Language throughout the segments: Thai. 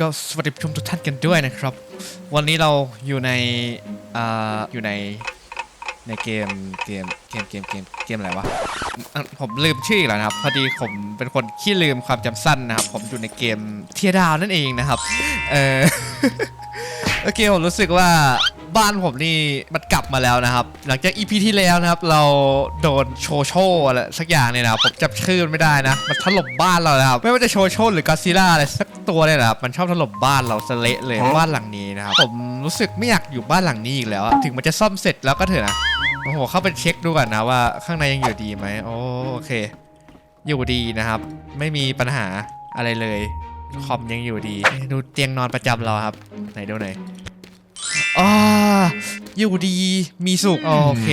ก็สวัสดีผู้ชมทุกท่านกันด้วยนะครับ วันนี้เราอยู่ในอ่าอยู่ในในเกมเกมเกมเกมเกมเกมอะไรวะอะผมลืมชื่อแล้วนะครับ พอดีผมเป็นคนขี้ลืมความจำสั้นนะครับ ผมอยู่ในเกมเทียดาวนั่นเองนะครับ เออ โอเคผมรู้สึกว่า บ้านผมนี่มันกลับมาแล้วนะครับ หลังจากอีพีที่แล้วนะครับ เราโดนโชโชอะไรสักอย่างเนี่ยนะครับผมจำชื่อมันไม่ได้นะ มันถล่มบ้านเรานะครับไม่ว่าจะโชโชหรือกาซิล่าอะไรสักตัวเนี่ยนะครับมันชอบถล่มบ้านเราสะเละเลยบ้านหลังนี้นะครับผมรู้สึกไม่อยากอยู่บ้านหลังนี้อีกแล้วอะถึงมันจะซ่อมเสร็จแล้วก็เถอะนะโอ้โหเข้าไปเช็คดูก่อนนะว่าข้างในยังอยู่ดีไหมโอโอเค อยู่ดีนะครับ ไม่มีปัญหาอะไรเลยคอมยังอยู่ดี ดูเตียงนอนประจำเราครับ ไหนดูหน่อยอ่า อยู่ดีมีสุข โอเค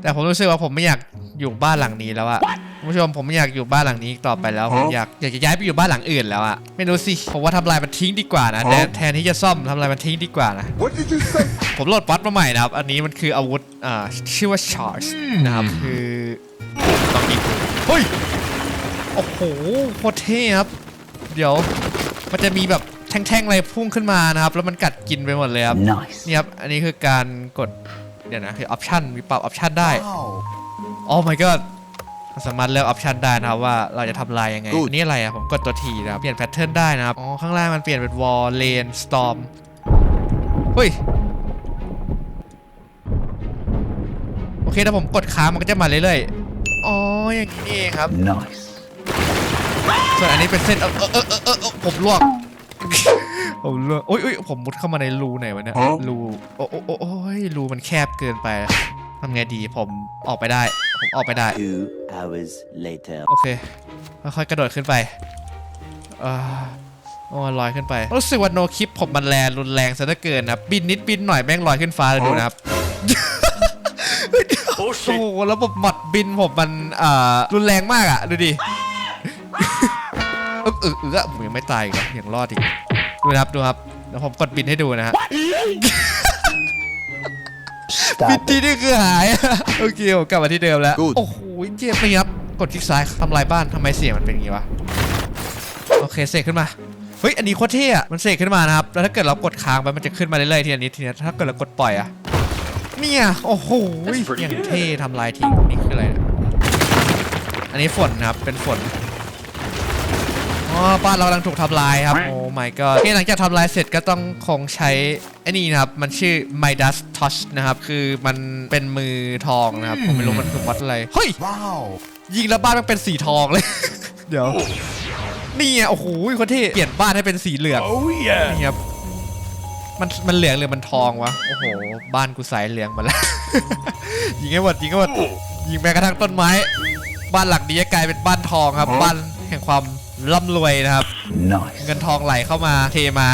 แต่ผมรู้สึกว่าผมไม่อยากอยู่บ้านหลังนี้แล้วอะคุณผู้ชมผมไม่อยากอยู่บ้านหลังนี้อีกต่อไปแล้วผมอยากอยากจะย้ายไปอยู่บ้านหลังอื่นแล้วอะไม่รู้สิผมว่าทำลายมันทิ้งดีกว่านะแต่แทนที่จะซ่อมทำลายมันทิ้งดีกว่านะ What did you say? ผมโหลดป๊อตมาใหม่นะครับ อันนี้มันคืออาวุธอ่าชื่อว่า Charge นะครับคือลองยิงดูเฮ้ยโอ้โหโคตรเท่ครับ เดี๋ยวมันจะมีแบบ แท่งๆอะไรพุ่งขึ้นมานะครับ แล้วมันกัดกินไปหมดเลยครับ Nice. นี่ครับ อันนี้คือการกด เดี๋ยวนะคือออปชันมีปรับออปชันได้ Wow. อ๋อ my god สามารถเลือกออปชันได้นะครับว่าเราจะทำลายยังไง Good อันนี้อะไรอะผมกดตัวทีนะครับ เปลี่ยนแพทเทิร์นได้นะครับ อ๋อ ข้างล่างมันเปลี่ยนเป็นวอลเลนสตอมเฮ้ย โอเคถ้าผมกดค้างมันก็จะมาเรื่อยๆ อ๋อ อย่างนี้นี่เองครับ Nice. ส่วนอันนี้เป็นเส้นเออเออเออเออเออผมลวก ผมลวกโอ้ยโอ้ยผมมุดเข้ามาในรูไหนวะเนี่ยฮะรูโอ้โอ้โอ้โอ้ยรูมันแคบเกินไปทำไงดีผมออกไปได้ ผมออกไปได้ Two hours later. โอเคค่อยๆกระโดดขึ้นไปเอ่อโอ้ลอยขึ้นไป รู้สึกว่าโนคลิปผมมันแรงรุนแรงซะเหลือเกินนะบินนิดบินหน่อยแม่งลอยขึ้นฟ้าเลยดูนะครับโอ้โหระบบหมดบินผมมันเอ่อรุนแรงมากอะ ดูดิ อึ๊บอึ๊บอึ๊บอะผมยังไม่ตายอีกนะยังรอดอีกดูนะครับดูครับเดี๋ยวผมกดบินให้ดูนะฮะ บินที่นี่คือหายโอเคผมกลับมาที่เดิมแล้ว Good โอ้โหเจ็บนี่ครับกดคลิกซ้ายทำลายบ้านทำไมเสียงมันเป็นอย่างงี้วะโอเคเสกขึ้นมาเฮ้ยอันนี้โคตรเท่อะมันเสกขึ้นมานะครับแล้วถ้าเกิดเรากดค้างไปมันจะขึ้นมาเรื่อยๆทีละนิดทีละนิดถ้าเกิดเรากดปล่อยอะเนี่ยโอ้โหอย่างเท่ทำลายทิ้งนี่คืออะไรเนี่ยอันนี้ฝนนะครับเป็นฝน บ้านเรากำลังถูกทำลายครับ โอ้ my god โอเคหลังจากทำลายเสร็จก็ต้องคงใช้ไอ้นี่นะครับ มันชื่อ Midas Touch นะครับ คือมันเป็นมือทองนะครับ ผมไม่รู้มันคือวัดอะไร เฮ้ย Wow. ยิงแล้วบ้านมันเป็นสีทองเลย เดี๋ยว นี่ไงโอ้โหคนที่เปลี่ยนบ้านให้เป็นสีเหลือง Oh yeah. นี่ครับมันมันเหลืองหรือมันทองวะ โอ้โห บ้านกูสายเหลืองหมาแล้ว ยิงให้หมดยิงให้หมดยิงแม้กระทั่งต้นไม้ บ้านหลังนี้จะกลายเป็นบ้านทองครับ บ้านแห่งความ ร่ำรวยนะครับ Nice. เงินทองไหลเข้ามาเทมา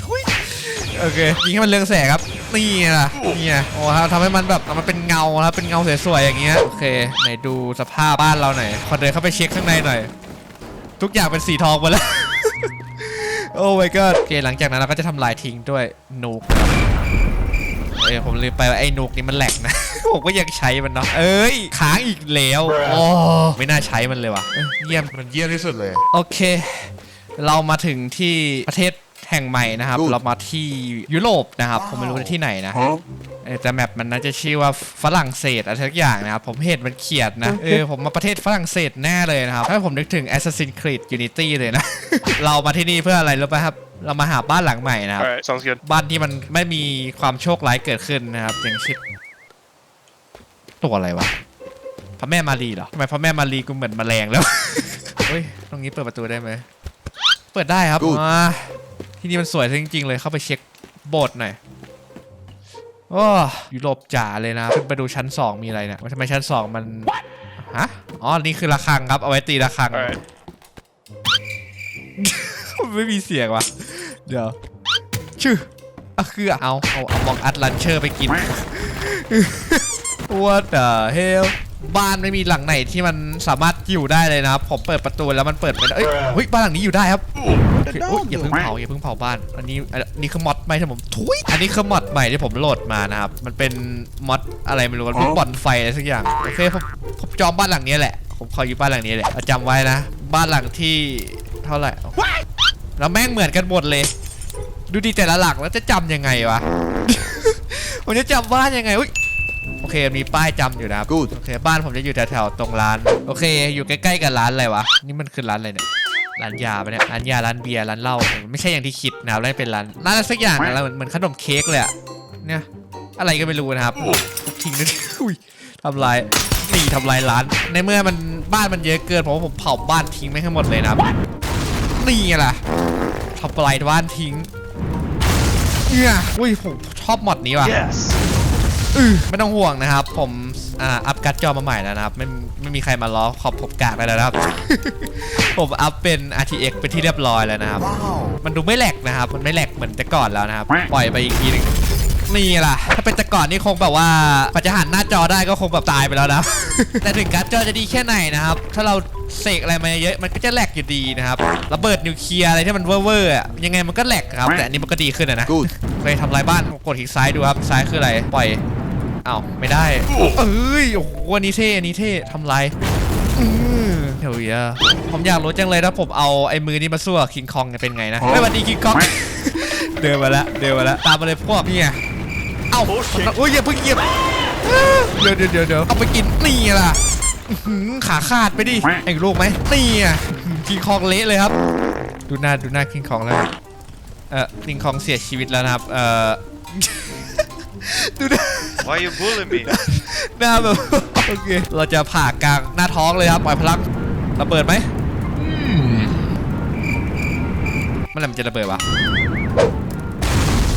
ทุยโอเคยิงให้มันเรืองแสงครับ นี่นะนี่ไงโอ้ครับทำให้มันแบบมันเป็นเงาครับเป็นเงาสวยๆอย่างเงี้ยโอเคไหนดูสภาพบ้านเราหน่อยขอเดินเข้าไปเช็คข้างในหน่อย ทุกอย่างเป็นสีทองหมดแล้วโอ้ my god โอเคหลังจากนั้นเราก็จะทำลายทิ้งด้วยนูกเอ้ยผมลืมไปว่าไอ้นูกนี่มันแหลกนะ ผมก็ยังใช้มันเนาะเอ้ยค้างอีกแล้วโอ้ไม่น่าใช้มันเลยว่ะเอ้ยเยี่ยม มันเยี่ยมที่สุดเลย โอเค เรามาถึงที่ประเทศแห่งใหม่นะครับ Good เรามาที่ยุโรปนะครับ ผมไม่รู้ว่าที่ไหนนะ Huh? เออแต่แมปมันน่าจะชื่อว่าฝรั่งเศสอะไรสักอย่างนะครับ ผมเห็นมันเขียนนะ เออ ผมมาประเทศฝรั่งเศสแน่เลยนะครับ ถ้าผมนึกถึง Assassin's Creed Unity เลยนะ เรามาที่นี่เพื่ออะไรรู้ป่ะครับ เรามาหาบ้านหลังใหม่นะครับ Alright, sounds good. บ้านที่มันไม่มีความโชคร้ายเกิดขึ้นนะครับ อย่างเช่น ตัวอะไรวะพระแม่มารีเหรอทำไมพระแม่มารีกูเหมือนแมลงแล้ว เฮ้ย ตรงนี้เปิดประตูได้ไหม เปิดได้ครับ Good อ่าที่นี่มันสวยจริงๆ เลยเข้าไปเช็คโบสถ์หน่อยโอ้ยุโรปจ๋าเลยนะขึ้นไปดูชั้น 2 มีอะไรเนี่ยว่าทำไมชั้น 2 มัน ฮะ อ๋อ นี่คือระฆังครับ เอาไว้ตีระฆัง Alright. ไม่มีเสียงว่ะ เดี๋ยว ชื่ออะคือเอา เอาเอามองอัดลันเชอร์ไปกิน What the hell บ้านไม่มีหลังไหนที่มันสามารถอยู่ได้เลยนะครับผมเปิดประตูแล้วมันเปิดไม่ได้เอ้ยเฮ้ยบ้านหลังนี้อยู่ได้ครับโอเคอุ๊ยอย่าเพิ่งเผาอย่าเพิ่งเผาบ้าน อันนี้อันนี้คือมอดใหม่ที่ผมทุยอันนี้คือมอดใหม่ที่ผมโหลดมานะครับมันเป็นมอดอะไรไม่รู้มันเป็นบ่อนไฟอะไรสักอย่างโอเคผมผมจองบ้านหลังนี้แหละผมขออยู่บ้านหลังนี้แหละเอาจำไว้นะ บ้านหลังที่เท่าไหร่แล้วแม่งเหมือนกันหมดเลย ดูดีแต่ละหลักแล้วจะจำยังไงวะ ผมจะจำบ้านยังไงอุ้ยโอเคมีป้ายจำอยู่นะครับ Good โอเคบ้านผมจะอยู่แถวๆตรงร้าน โอเค อยู่ใกล้ๆกับร้านอะไรวะ นี่มันคือร้านอะไรเนี่ย ร้านยาปะเนี่ย ร้านยา ร้านเบียร์ ร้านเหล้าไม่ใช่อย่างที่คิดนะครับแล้วเป็นร้านร้านอะไรสักอย่างอะไรเหมือนเหมือนขนมเค้กเลยอะเนี่ย อะไรก็ไม่รู้นะครับทุบทิ้งด้วยอุ้ยทำลายนี่ทำลายร้าน ในเมื่อมันบ้านมันเยอะเกินผมว่าผมเผาบ้านทิ้งไม่ให้หมดเลยนะครับนี่ไงล่ะทำลายบ้านทิ้งเนี่ยอุ้ยผมชอบมอดนี้ว่ะ Yes. อื้อไม่ต้องห่วงนะครับ ผมอ่าอัพการ์ดจอมาใหม่แล้วนะครับ ไม่ไม่มีใครมาล้อขอบผมกากไปแล้วนะครับ ผมอัพเป็น RTX เป็นที่เรียบร้อยแล้วนะครับ Wow. มันดูไม่แหลกนะครับ มันไม่แหลกเหมือนแต่ก่อนแล้วนะครับ ปล่อยไปอีกทีหนึงนี่ล่ะ ถ้าเป็นแต่ก่อนนี่คงแบบว่ากว่าจะหันหน้าจอได้ก็คงแบบตายไปแล้วนะ แต่ถึงการ์ดจอจะดีแค่ไหนนะครับ ถ้าเราเสกอะไรมาเยอะมันก็จะแหลกอยู่ดีนะครับระเบิดนิวเคลียร์อะไรที่มันเว่อร์ๆอะยังไงมันก็แหลกครับ แต่อันนี้มันก็ดีขึ้นอะนะ Good. เคยทำลายบ้านกดคลิกซ้ายดูครับซ้ายคืออะไรปล่อย อ้าวไม่ได้ เอ้ยโอ้โหอันนี้เท่อันนี้เท่ทำลายอือเฮ้ยอะผมอยากรู้จังเลยถ้าผมเอาไอ้มือนี้มาสู้กับคิงคองจะเป็นไงนะไม่วันดีคิงคองเดินมาแล้วเดินมาแล้วตามมาเลยพวกนี่ไงเอ้าโอ้ยอย่าเพิ่งเหยียบเดี๋ยวเดี๋ยวเดี๋ยวเดี๋ยวเอาไปกินนี่ล่ะอื้อหือขาขาดไปดิไอ้ลูกไหมนี่อะคิงคองเละเลยครับ ดูหน้าดูหน้าคิงคองแล้วเออคิงคองเสียชีวิตแล้วนะครับ เออ ดูหน้า Why you bullying me? หน้าแบบ โอเค เราจะผ่ากลางหน้าท้องเลยครับ ปล่อยพลังระเบิดไหมเมื่อไหร่มันจะระเบิดวะ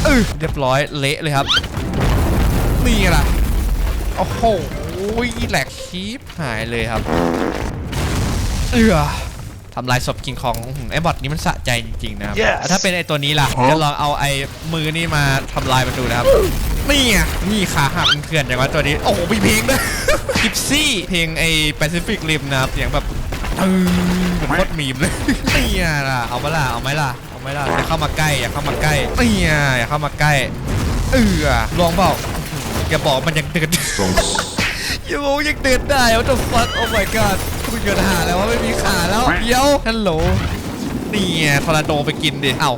เออเรียบร้อยเละเลยครับ นี่ไงล่ะ โอ้โหแหลกชีพหายเลยครับ เออทำลายศพกิงของอื้อหือไอ้บอทนี้มันสะใจจริงๆนะครับ Yes แล้วถ้าเป็นไอ้ตัวนี้ล่ะจะลองเอาไอ้มือนี่มาทำลายมันดูนะครับ นี่ไงนี่ขาหักมันเถื่อนอย่างว่าตัวนี้ โอ้โหมีเพลงด้วยกิฟซี่เพลงไอ้ Pacific Rim นะครับเสียงแบบตึ้งเหมือนโคตรมีมเลยนี่ไงล่ะเอาไหมล่ะเอาไหมล่ะเอาไหมล่ะอย่าเข้ามาใกล้อย่าเข้ามาใกล้นี่ไงอย่าเข้ามาใกล้เออลองเปล่าอย่าบอกมันยังเดินอย่าบอกว่ายังเดินได้ what the fuck oh my god คุณเกิดหาแล้วว่าไม่มีขาแล้วเดี๋ยวฮัลโหลนี่ไงทอร์นาโดไปกินดิเอ้า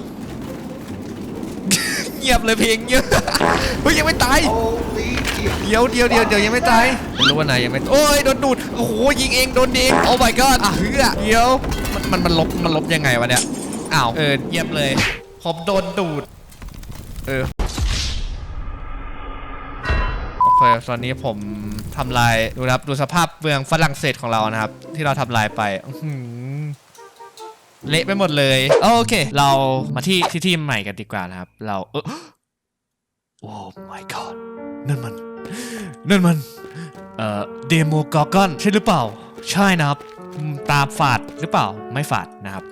เงียบเลยเพลงเงียบเฮ้ยยังไม่ตายเดี๋ยวเดี๋ยวเดี๋ยวเดี๋ยวยังไม่ตายไม่รู้ว่าไหนยังไม่โอ้ยโดนดูดโอ้โหยิงเองโดนเองโอ้ my god อะเฮือเดี๋ยวมันมันมันลบมันลบยังไงวะเนี่ยอ้าวเออเงียบเลยผมโดนดูดเออโอเคตอนนี้ผมทำลายดูนะครับดูสภาพเมืองฝรั่งเศสของเรานะครับ ที่เราทำลายไปอื้อหือ เละไปหมดเลย โอเค เรามาที่ที่ทีมใหม่กันดีกว่านะครับ เราเออโอ้ my god นั่นมัน นั่นมัน เอ่อ เดโมกอร์กอนใช่หรือเปล่า ใช่นะครับอืมตาฝาดหรือเปล่า ไม่ฝาดนะครับ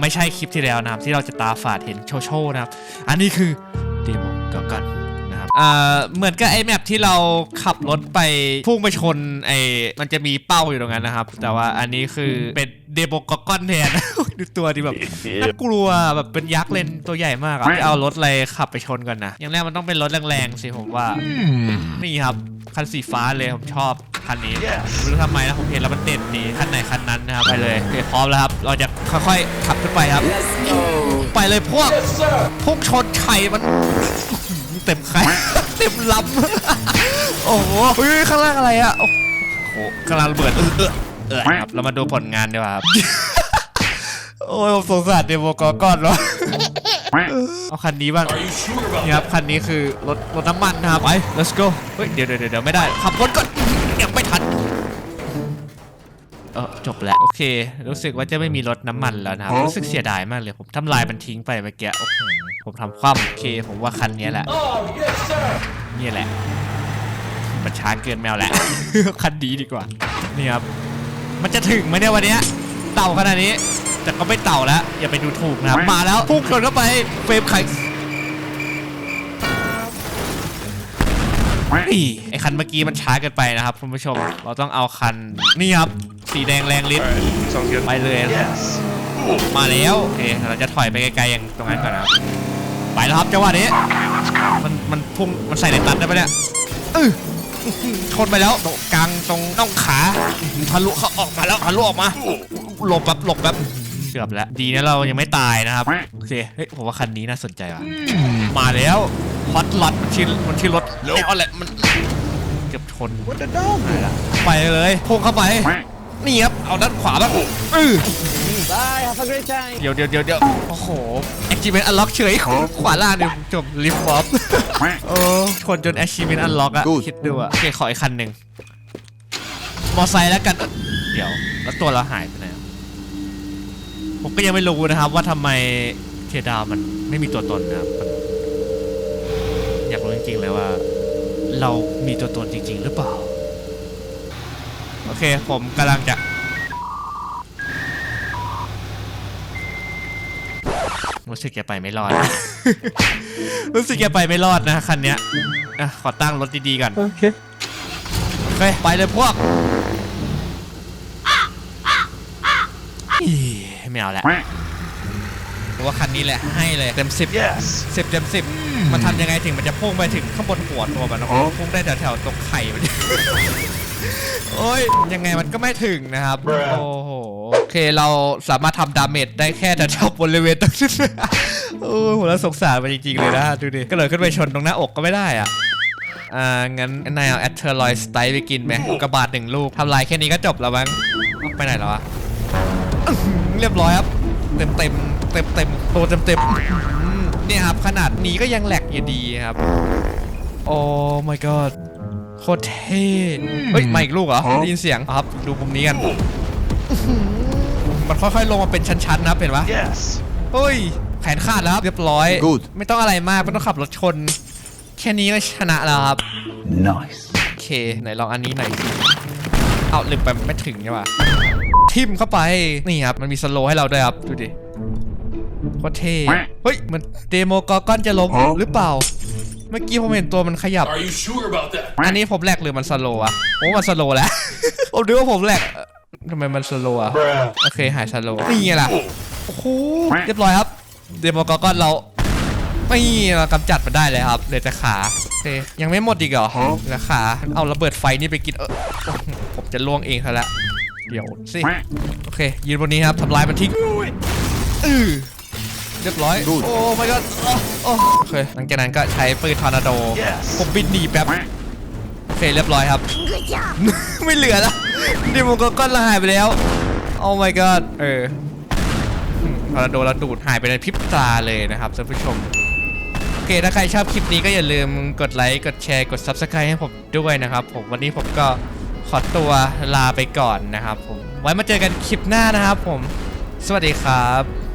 ไม่ใช่คลิปที่แล้วนะครับ ที่เราจะตาฝาดเห็นโชโชนะครับ อันนี้คือ อ่อเหมือนกับไอ้แมปที่เราขับรถไปพุ่งไปชนไอ้มันจะมีเป้าอยู่ตรงนั้นนะครับ แต่ว่าอันนี้คือเป็นเดโมกอร์กอนแทน ดูตัวดีแบบน่ากลัวแบบเป็นยักษ์เลนตัวใหญ่มากอะเอารถอะไรขับไปชนก่อนนะอย่างแรกมันต้องเป็นรถแรงๆสิผมว่านี่ครับคันสีฟ้าเลยผมชอบคันนี้ Yes ไม่รู้ทำไมนะผมเห็นแล้วมันเด่นดีคันไหนคันนั้นนะครับไปเลยโอเคพร้อมแล้วครับ เราจะค่อยๆขับขึ้นไปครับ ไปเลยพวกพุ่งชนไข่มัน เต็มไข่เต็มลำโอ้โหเฮ้ยข้างล่างอะไรอะโอ้โหข้างล่างระเบิดเออเออเออครับเรามาดูผลงานดีกว่าครับ โอ้ยผมสงสารเดโมกอร์ก้อนเนาะเอาคันนี้บ้างนี่ครับคันนี้คือรถรถน้ำมันนะครับไป let's go เฮ้ยเดี๋ยวเดี๋ยวเดี๋ยวไม่ได้ขับรถก่อนยังไม่ทัน เออจบแล้วโอเค รู้สึกว่าจะไม่มีรถน้ำมันแล้วนะครับรู้สึกเสียดายมากเลย ผมทำลายมันทิ้งไปเมื่อกี้โอ้โหผมทำคว่ำโอเค ผมว่าคันนี้แหละนี่แหละมันช้าเกินแมวแหละ คันดีดีกว่า นี่ครับ มันจะถึงไหมเนี่ยวันเนี้ยเต่าขนาดนี้ แต่ก็ไม่เต่าแล้ว อย่าไปดูถูกนะครับมาแล้วพุ่งชนเข้าไปเฟรมไข่นี่ไอคันเมื่อกี้มันช้าเกินไปนะครับคุณผู้ชม เราต้องเอาคันนี่ครับ สีแดงแรงลิ้น Alright, sounds good. ไปเลย Yes. มาแล้วโอเคเราจะถอยไปไกลๆอย่างตรงนั้นก่อนนะครับไปแล้วครับจังหวะนี้มันมันพุ่งมันใส่ในตันได้ปะเนี่ยเอออื้อหือชนไปแล้วตรงกลางตรงน่องขาอื้อหือทะลุเขาออกมาแล้วทะลุออกมาหลบแบบหลบแบบอื้อหือเกือบแล้วดีนะเรายังไม่ตายนะครับโอเคเฮ้ยผมว่าคันนี้น่าสนใจว่ะมาแล้วฮอตล็อตมันชื่อมันชื่อรถแล้วแหละมันเกือบชนไปละไปเลยพุ่งเข้าไป นี่ครับ เอาด้านขวาบ้างอือ Bye, have a great time. เดี๋ยวเดี๋ยวเดี๋ยวเดี๋ยวโอ้โห achievement unlock เฉย ขวาล่างเนี่ยจบ lift off โอ้ชนจน achievement unlock อะคิดดูอะโอเคขออีกคันหนึ่งมอไซค์แล้วกัน เดี๋ยว แล้วตัวเราหายไปไหนอะผมก็ยังไม่รู้นะครับ ว่าทำไมเคดาวมันไม่มีตัวตนนะครับมันอยากรู้จริงๆเลยว่า เรามีตัวตนจริง ๆ หรือเปล่า โอเค ผมกำลังจะ รู้สึกจะไปไม่รอด รู้สึกจะไปไม่รอดนะคันเนี้ยอะขอตั้งรถดีๆก่อน Okay. โอเคไปเลยพวกอีไม่เอาแล้วว่าคันนี้แหละให้เลยเต็มสิบ Yes. สิบเต็มสิบมันทำยังไงถึงมันจะพุ่งไปถึงข้างบนหัวตัวมันนะพุ่งได้แถวๆตรงไข่มัน โอ้ยยังไงมันก็ไม่ถึงนะครับโอ้โหโอเคเราสามารถทำดาเมจได้แค่แถวๆบริเวณตรงนั้นโอ้ยผมแล้วสงสารมันจริงๆเลยนะดูดิก็เลยขึ้นไปชนตรงหน้าอกก็ไม่ได้อะอ่างั้นนายเอาแอตเทอร์ลอยสไตล์ไปกินไหมกระบาดหนึ่งลูกทำลายแค่นี้ก็จบแล้วมั้งไปไหนแล้ววะอื้อหือเรียบร้อยครับ เต็มเต็มเต็มเต็มๆตัวเต็มเต็มๆเนี่ยครับขนาดนี้ก็ยังแหลกอยู่ดีครับ โอ้ my god โคตรเท่เฮ้ยมาอีกลูกเหรอได้ยินเสียงครับ ดูมุมนี้กันอื้อหือมันค่อยๆลงมาเป็นชั้นๆนะครับเห็นปะ Yes. เฮ้ยแขนขาดแล้วครับเรียบร้อย Good ไม่ต้องอะไรมากไม่ต้องขับรถชน แค่นี้ก็ชนะแล้วครับ Nice. โอเค ไหนลองอันนี้หน่อยสิเอาลืมไปไม่ถึงใช่ปะทิมเข้าไป นี่ครับ มันมีสโลว์ให้เราด้วยครับ ดูดิโคตรเท่เฮ้ย มันเดโมกอร์กอนจะล้มหรือเปล่า เมื่อกี้ผมเห็นตัวมันขยับ Are you sure about that? อันนี้ผมแหลกหรือมันสโลว์อะโอ้มันสโลว์แล้ว ผมดูว่าผมแหลกเอ่อทำไมมันสโลว์อะโอเคหายสโลว์นี่ไงล่ะ โอ้โห เรียบร้อยครับ เดโมกอร์กอนเราไม่กำจัดมันได้เลยครับเหลือแต่ขาโอเคยังไม่หมดอีกเหรอเหลือขา เอาระเบิดไฟนี่ไปกินเออโอ้โหผมจะล่วงเองซะแล้วเดี๋ยวสิ โอเค ยืนบนนี้ครับทำลายมันทิ้งอือ เรียบร้อย Good โอ้ my god โอ้โอ้โอเคหลังจากนั้นก็ใช้ปืนทอร์นาโด Yes ผมบินหนีแป๊บโอเคเรียบร้อยครับ ไม่เหลือแล้วดิมก็ก้อนละหายไปแล้ว โอ้ my god เอออืมทอร์นาโดแล้วดูดหายไปในพริบตาเลยนะครับท่านผู้ชมโอเค ถ้าใครชอบคลิปนี้ก็อย่าลืมกดไลค์ กดแชร์ กด subscribe ให้ผมด้วยนะครับ ผมวันนี้ผมก็ขอตัวลาไปก่อนนะครับผม ไว้มาเจอกันคลิปหน้านะครับผม สวัสดีครับ